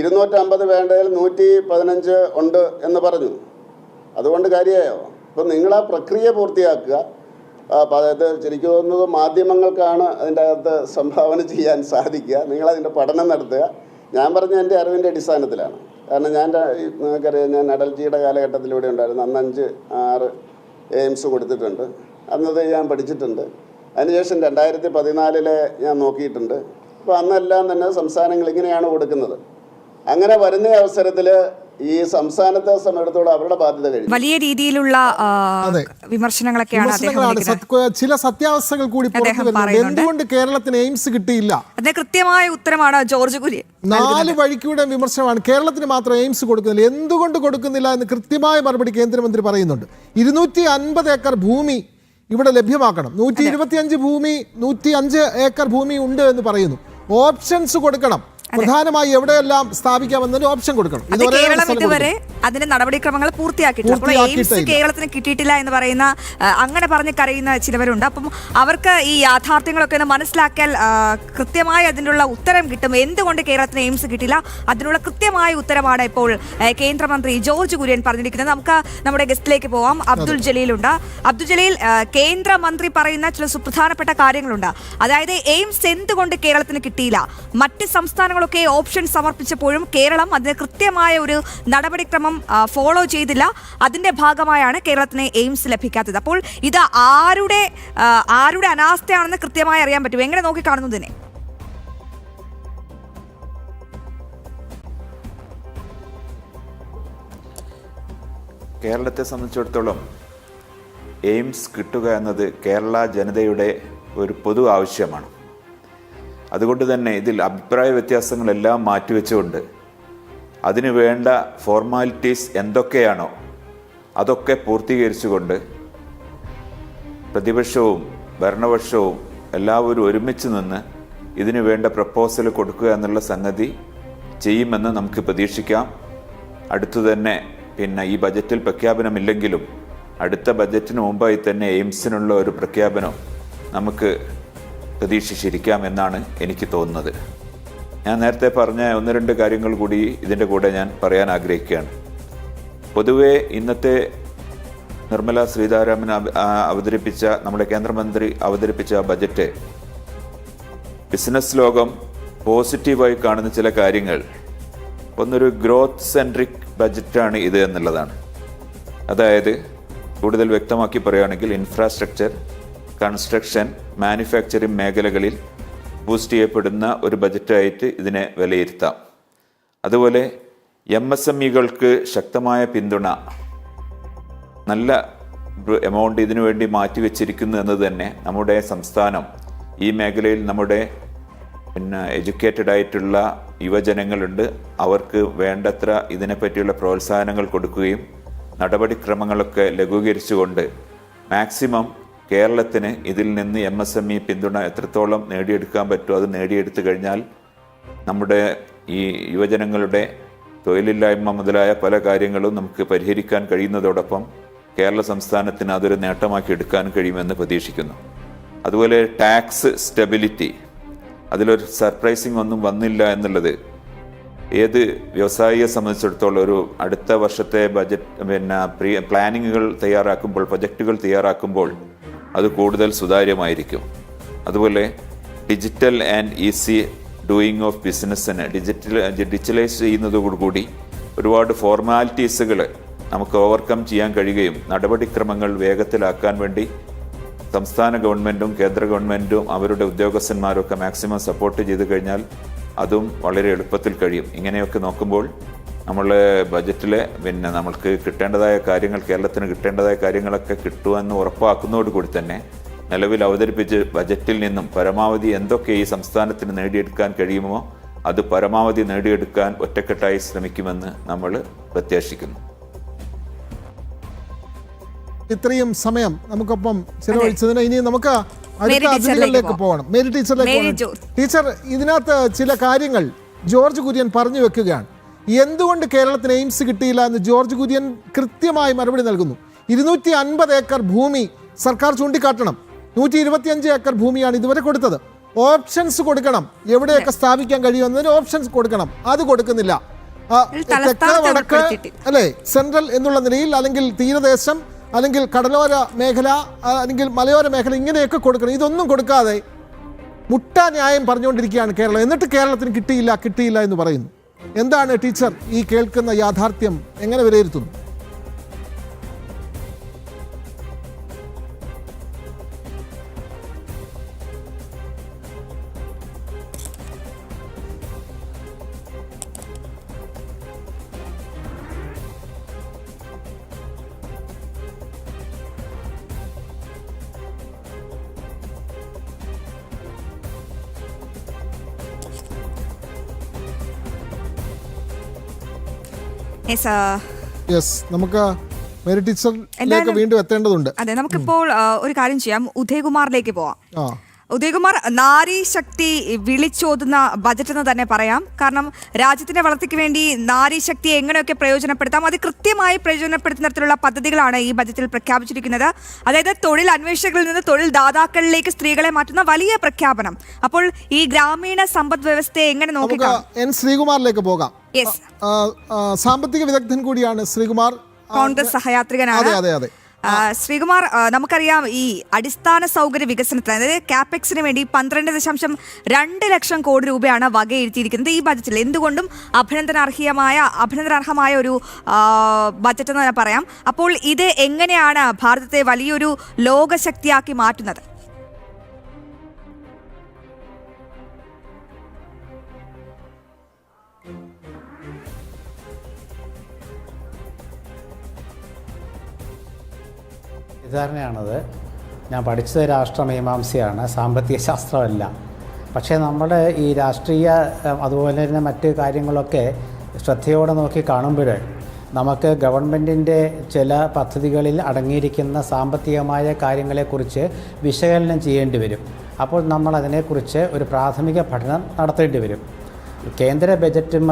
ഇരുന്നൂറ്റമ്പത് വേണ്ടതിൽ നൂറ്റി പതിനഞ്ച് ഉണ്ട് എന്ന് പറഞ്ഞു. അതുകൊണ്ട് കാര്യമായോ അപ്പം നിങ്ങൾ ആ പ്രക്രിയ പൂർത്തിയാക്കുക. അതായത് ശരിക്കും തോന്നുന്നത് മാധ്യമങ്ങൾക്കാണ് അതിന്റെ അകത്ത് സംഭാവന ചെയ്യാൻ സാധിക്കുക. നിങ്ങളതിന്റെ പഠനം നടത്തുക. ഞാൻ പറഞ്ഞ എന്റെ അറിവിന്റെ അടിസ്ഥാനത്തിലാണ്. കാരണം ഞാൻ നിങ്ങൾക്കറിയാം ഞാൻ അടൽജിയുടെ ജിയുടെ കാലഘട്ടത്തിലൂടെ ഉണ്ടായിരുന്നു. അന്ന് അഞ്ച് ആറ് എയിംസ് കൊടുത്തിട്ടുണ്ട്. അന്നത് ഞാൻ പഠിച്ചിട്ടുണ്ട്. അതിനുശേഷം രണ്ടായിരത്തി പതിനാലിലെ ഞാൻ നോക്കിയിട്ടുണ്ട്. അപ്പോൾ അന്നെല്ലാം തന്നെ സംസ്ഥാനങ്ങൾ ഇങ്ങനെയാണ് കൊടുക്കുന്നത്. അങ്ങനെ വരുന്ന അവസരത്തിൽ ഈ സംസ്ഥാനത്തെ സംബന്ധിച്ചിടത്തോളം അവരുടെ ബാധ്യത കഴിഞ്ഞു. വലിയ രീതിയിലുള്ള വിമർശനങ്ങളൊക്കെയാണ് ചില സത്യാവസ്ഥകൾ കൂടി. എന്തുകൊണ്ട് കേരളത്തിന് എയിംസ് കിട്ടിയില്ല? അതിന് കൃത്യമായ ഉത്തരമാണ് ജോർജ് കുര്യൻ നാല് വഴിക്കൂടെ വിമർശനമാണ്. കേരളത്തിന് മാത്രം എയിംസ് കൊടുക്കുന്നില്ല. എന്തുകൊണ്ട് കൊടുക്കുന്നില്ല എന്ന് കൃത്യമായ മറുപടി കേന്ദ്രമന്ത്രി പറയുന്നുണ്ട്. ഇരുന്നൂറ്റി അൻപത് ഏക്കർ ഭൂമി ഇവിടെ ലഭ്യമാക്കണം. നൂറ്റി ഇരുപത്തിയഞ്ച് ഭൂമി നൂറ്റി അഞ്ച് ഏക്കർ ഭൂമി ഉണ്ട് എന്ന് പറയുന്നു. ഓപ്ഷൻസ് കൊടുക്കണം. പ്രധാനമായി എവിടെയെല്ലാം സ്ഥാപിക്കാമെന്നതിന് ഓപ്ഷൻ കൊടുക്കണം. ഇതുവരെ കേരളം ഇതുവരെ അതിന്റെ നടപടിക്രമങ്ങൾ പൂർത്തിയാക്കിയിട്ടില്ല. അപ്പോൾ എയിംസ് കേരളത്തിന് കിട്ടിയിട്ടില്ല എന്ന് പറയുന്ന അങ്ങനെ പറഞ്ഞ് കരയുന്ന ചിലവരുണ്ട്. അപ്പം അവർക്ക് ഈ യാഥാർത്ഥ്യങ്ങളൊക്കെ ഒന്ന് മനസ്സിലാക്കിയാൽ കൃത്യമായി അതിനുള്ള ഉത്തരം കിട്ടും. എന്തുകൊണ്ട് കേരളത്തിന് എയിംസ് കിട്ടില്ല അതിനുള്ള കൃത്യമായ ഉത്തരമാണ് ഇപ്പോൾ കേന്ദ്രമന്ത്രി ജോർജ് കുര്യൻ പറഞ്ഞിരിക്കുന്നത്. നമുക്ക് നമ്മുടെ ഗസ്റ്റിലേക്ക് പോവാം. അബ്ദുൽ ഉണ്ട് അബ്ദുൽ ജലീൽ കേന്ദ്രമന്ത്രി പറയുന്ന ചില സുപ്രധാനപ്പെട്ട കാര്യങ്ങളുണ്ട്. അതായത് എയിംസ് എന്തുകൊണ്ട് കേരളത്തിന് കിട്ടിയില്ല? മറ്റ് സംസ്ഥാനങ്ങളൊക്കെ ഓപ്ഷൻ സമർപ്പിച്ചപ്പോഴും കേരളം അതിന് കൃത്യമായ ഒരു നടപടിക്രമം ഫോളോ ചെയ്തില്ല. അതിന്റെ ഭാഗമായാണ് കേരളത്തിന് എയിംസ് ലഭിക്കാത്തത്. അപ്പോൾ ഇത് ആരുടെ ആരുടെ അനാസ്ഥയാണെന്ന് കൃത്യമായി അറിയാൻ പറ്റും. എങ്ങനെ നോക്കിക്കാണുന്നു ഇതിനെ? കേരളത്തെ സംബന്ധിച്ചിടത്തോളം എയിംസ് കിട്ടുക എന്നത് കേരള ജനതയുടെ ഒരു പൊതു ആവശ്യമാണ്. അതുകൊണ്ട് തന്നെ ഇതിൽ അഭിപ്രായ വ്യത്യാസങ്ങളെല്ലാം മാറ്റിവെച്ചുകൊണ്ട് അതിനു വേണ്ട ഫോർമാലിറ്റീസ് എന്തൊക്കെയാണോ അതൊക്കെ പൂർത്തീകരിച്ചുകൊണ്ട് പ്രതിപക്ഷവും ഭരണപക്ഷവും എല്ലാവരും ഒരുമിച്ച് നിന്ന് ഇതിനു വേണ്ട പ്രപ്പോസൽ കൊടുക്കുക എന്നുള്ള സംഗതി ചെയ്യുമെന്ന് നമുക്ക് പ്രതീക്ഷിക്കാം. അടുത്തു തന്നെ പിന്നെ ഈ ബജറ്റിൽ പ്രഖ്യാപനമില്ലെങ്കിലും അടുത്ത ബജറ്റിന് മുമ്പായി തന്നെ എയിംസിനുള്ള ഒരു പ്രഖ്യാപനം നമുക്ക് പ്രതീക്ഷിച്ചിരിക്കാം എന്നാണ് എനിക്ക് തോന്നുന്നത്. ഞാൻ നേരത്തെ പറഞ്ഞ ഒന്ന് രണ്ട് കാര്യങ്ങൾ കൂടി ഇതിന്റെ കൂടെ ഞാൻ പറയാൻ ആഗ്രഹിക്കുകയാണ്. പൊതുവേ ഇന്നത്തെ നിർമ്മല സീതാരാമൻ അവ- അവതരിപ്പിച്ച നമ്മുടെ കേന്ദ്രമന്ത്രി അവതരിപ്പിച്ച ബജറ്റ് ബിസിനസ് ലോകം പോസിറ്റീവായി കാണുന്ന ചില കാര്യങ്ങൾ ഒന്നൊരു ഗ്രോത്ത് സെൻട്രിക് ബജറ്റാണ് ഇത് എന്നുള്ളതാണ്. അതായത് കൂടുതൽ വ്യക്തമാക്കി പറയുകയാണെങ്കിൽ ഇൻഫ്രാസ്ട്രക്ചർ കൺസ്ട്രക്ഷൻ മാനുഫാക്ചറിംഗ് മേഖലകളിൽ ബൂസ്റ്റ് ചെയ്യപ്പെടുന്ന ഒരു ബജറ്റായിട്ട് ഇതിനെ വിലയിരുത്താം. അതുപോലെ എം എസ് എം ഇകൾക്ക് ശക്തമായ പിന്തുണ നല്ല എമൗണ്ട് ഇതിനു വേണ്ടി മാറ്റിവെച്ചിരിക്കുന്നു എന്ന് തന്നെ നമ്മുടെ സംസ്ഥാനം ഈ മേഖലയിൽ നമ്മുടെ പിന്നെ എഡ്യൂക്കേറ്റഡ് ആയിട്ടുള്ള യുവജനങ്ങളുണ്ട്. അവർക്ക് വേണ്ടത്ര ഇതിനെപ്പറ്റിയുള്ള പ്രോത്സാഹനങ്ങൾ കൊടുക്കുകയും നടപടിക്രമങ്ങളൊക്കെ ലഘൂകരിച്ചുകൊണ്ട് മാക്സിമം കേരളത്തിന് ഇതിൽ നിന്ന് എം എസ് എം ഇ പിന്തുണ എത്രത്തോളം നേടിയെടുക്കാൻ പറ്റുമോ അത് നേടിയെടുത്തു കഴിഞ്ഞാൽ നമ്മുടെ ഈ യുവജനങ്ങളുടെ തൊഴിലില്ലായ്മ മുതലായ പല കാര്യങ്ങളും നമുക്ക് പരിഹരിക്കാൻ കഴിയുന്നതോടൊപ്പം കേരള സംസ്ഥാനത്തിന് അതൊരു നേട്ടമാക്കി എടുക്കാൻ കഴിയുമെന്ന് പ്രതീക്ഷിക്കുന്നു. അതുപോലെ ടാക്സ് സ്റ്റെബിലിറ്റി അതിലൊരു സർപ്രൈസിങ് ഒന്നും വന്നില്ല എന്നുള്ളത് ഏത് വ്യവസായിയെ സംബന്ധിച്ചിടത്തോളം ഒരു അടുത്ത വർഷത്തെ ബജറ്റ് പിന്നെ പ്ലാനിങ്ങുകൾ തയ്യാറാക്കുമ്പോൾ പ്രൊജക്റ്റുകൾ തയ്യാറാക്കുമ്പോൾ അത് കൂടുതൽ സുതാര്യമായിരിക്കും. അതുപോലെ digital and easy doing of ബിസിനസ്സിന് ഡിജിറ്റൽ ഡിജിറ്റലൈസ് ചെയ്യുന്നതോടുകൂടി ഒരുപാട് ഫോർമാലിറ്റീസുകൾ നമുക്ക് ഓവർകം ചെയ്യാൻ കഴിയുകയും നടപടിക്രമങ്ങൾ വേഗത്തിലാക്കാൻ വേണ്ടി സംസ്ഥാന ഗവൺമെന്റും കേന്ദ്ര ഗവൺമെന്റും അവരുടെ ഉദ്യോഗസ്ഥന്മാരൊക്കെ മാക്സിമം സപ്പോർട്ട് ചെയ്തു കഴിഞ്ഞാൽ അതും വളരെ എളുപ്പത്തിൽ കഴിയും. ഇങ്ങനെയൊക്കെ നോക്കുമ്പോൾ നമ്മൾ ബജറ്റിൽ പിന്നെ നമ്മൾക്ക് കിട്ടേണ്ടതായ കാര്യങ്ങൾ കേരളത്തിന് കിട്ടേണ്ടതായ കാര്യങ്ങളൊക്കെ കിട്ടുമെന്ന് ഉറപ്പാക്കുന്നതോടുകൂടി തന്നെ നിലവിൽ അവതരിപ്പിച്ച് ബജറ്റിൽ നിന്നും പരമാവധി എന്തൊക്കെ ഈ സംസ്ഥാനത്തിന് നേടിയെടുക്കാൻ കഴിയുമോ അത് പരമാവധി നേടിയെടുക്കാൻ ഒറ്റക്കെട്ടായി ശ്രമിക്കുമെന്ന് നമ്മൾ പ്രത്യാശിക്കുന്നു. ഇത്രയും സമയം നമുക്കൊപ്പം ചെലവഴിച്ചതിന് ഇനി നമുക്ക് അടുത്ത അതിഥികളിലേക്ക് പോകണം. മേരി ടീച്ചറിലേക്ക്. ടീച്ചർ ഇതിനകത്ത് ചില കാര്യങ്ങൾ ജോർജ് കുര്യൻ പറഞ്ഞു വെക്കുകയാണ്. എന്തുകൊണ്ട് കേരളത്തിന് എയിംസ് കിട്ടിയില്ല എന്ന് ജോർജ് കുര്യൻ കൃത്യമായി മറുപടി നൽകുന്നു. ഇരുന്നൂറ്റി അൻപത് ഏക്കർ ഭൂമി സർക്കാർ ചൂണ്ടിക്കാട്ടണം. നൂറ്റി ഇരുപത്തിയഞ്ച് ഏക്കർ ഭൂമിയാണ് ഇതുവരെ കൊടുത്തത്. ഓപ്ഷൻസ് കൊടുക്കണം. എവിടെയൊക്കെ സ്ഥാപിക്കാൻ കഴിയുമെന്നതിന് ഓപ്ഷൻസ് കൊടുക്കണം. അത് കൊടുക്കുന്നില്ല. തെക്ക് വടക്ക് അല്ലെ അല്ലേ സെൻട്രൽ എന്നുള്ള നിലയിൽ അല്ലെങ്കിൽ തീരദേശം അല്ലെങ്കിൽ കടലോര മേഖല അല്ലെങ്കിൽ മലയോര മേഖല ഇങ്ങനെയൊക്കെ കൊടുക്കണം. ഇതൊന്നും കൊടുക്കാതെ മുട്ട ന്യായം പറഞ്ഞുകൊണ്ടിരിക്കുകയാണ് കേരളം. എന്നിട്ട് കേരളത്തിന് കിട്ടിയില്ല കിട്ടിയില്ല എന്ന് പറയുന്നു. എന്താണ് ടീച്ചർ ഈ കേൾക്കുന്ന യാഥാർത്ഥ്യം? എങ്ങനെ വിലയിരുത്തുന്നു? യെസ് നമുക്ക് ടീച്ചറിലേക്ക് എന്തായാലും- വീണ്ടും എത്തേണ്ടതുണ്ട്. അതെ നമുക്കിപ്പോൾ ഒരു കാര്യം ചെയ്യാം. ഉദയകുമാറിലേക്ക് പോവാം. ഉദയകുമാർ നാരി ശക്തി വിളിച്ചോതുന്ന ബജറ്റ് എന്ന് തന്നെ പറയാം. കാരണം രാജ്യത്തിന്റെ വളർച്ചയ്ക്ക് വേണ്ടി നാരി ശക്തിയെ എങ്ങനെയൊക്കെ പ്രയോജനപ്പെടുത്താം? അത് കൃത്യമായി പ്രയോജനപ്പെടുത്തുന്ന തരത്തിലുള്ള പദ്ധതികളാണ് ഈ ബജറ്റിൽ പ്രഖ്യാപിച്ചിരിക്കുന്നത്. അതായത് തൊഴിൽ അന്വേഷകരിൽ നിന്ന് തൊഴിൽ ദാതാക്കളിലേക്ക് സ്ത്രീകളെ മാറ്റുന്ന വലിയ പ്രഖ്യാപനം. അപ്പോൾ ഈ ഗ്രാമീണ സമ്പദ് വ്യവസ്ഥയെ എങ്ങനെ നോക്കി ശ്രീകുമാറിലേക്ക് പോകാം. സാമ്പത്തിക വിദഗ്ധൻ കൂടിയാണ് ശ്രീകുമാർ. കോൺഗ്രസ് സഹയാത്രികനാണ്. അതെ അതെ. അതെ ശ്രീകുമാർ നമുക്കറിയാം ഈ അടിസ്ഥാന സൗകര്യ വികസനത്തിന് അതായത് ക്യാപെക്സിന് വേണ്ടി പന്ത്രണ്ട് ദശാംശം രണ്ട് ലക്ഷം കോടി രൂപയാണ് വകയിരുത്തിയിരിക്കുന്നത് ഈ ബജറ്റിൽ. എന്തുകൊണ്ടും അഭിനന്ദനാർഹീയമായ അഭിനന്ദനാർഹമായ ഒരു ബജറ്റ് എന്ന് പറയാം. അപ്പോൾ ഇത് എങ്ങനെയാണ് ഭാരതത്തെ വലിയൊരു ലോകശക്തിയാക്കി മാറ്റുന്നത്? തെറ്റിദ്ധാരണയാണത് ഞാൻ പഠിച്ചത് രാഷ്ട്രമീമാംസയാണ് സാമ്പത്തിക ശാസ്ത്രമല്ല. പക്ഷേ നമ്മുടെ ഈ രാഷ്ട്രീയ അതുപോലെ തന്നെ മറ്റ് കാര്യങ്ങളൊക്കെ ശ്രദ്ധയോടെ നോക്കി കാണുമ്പോൾ നമുക്ക് ഗവൺമെന്റിന്റെ ചില പദ്ധതികളിൽ അടങ്ങിയിരിക്കുന്ന സാമ്പത്തികമായ കാര്യങ്ങളെക്കുറിച്ച് വിശകലനം ചെയ്യേണ്ടി വരും. അപ്പോൾ നമ്മൾ അതിനെക്കുറിച്ച് ഒരു പ്രാഥമിക പഠനം നടത്തേണ്ടി വരും. കേന്ദ്ര ബജറ്റും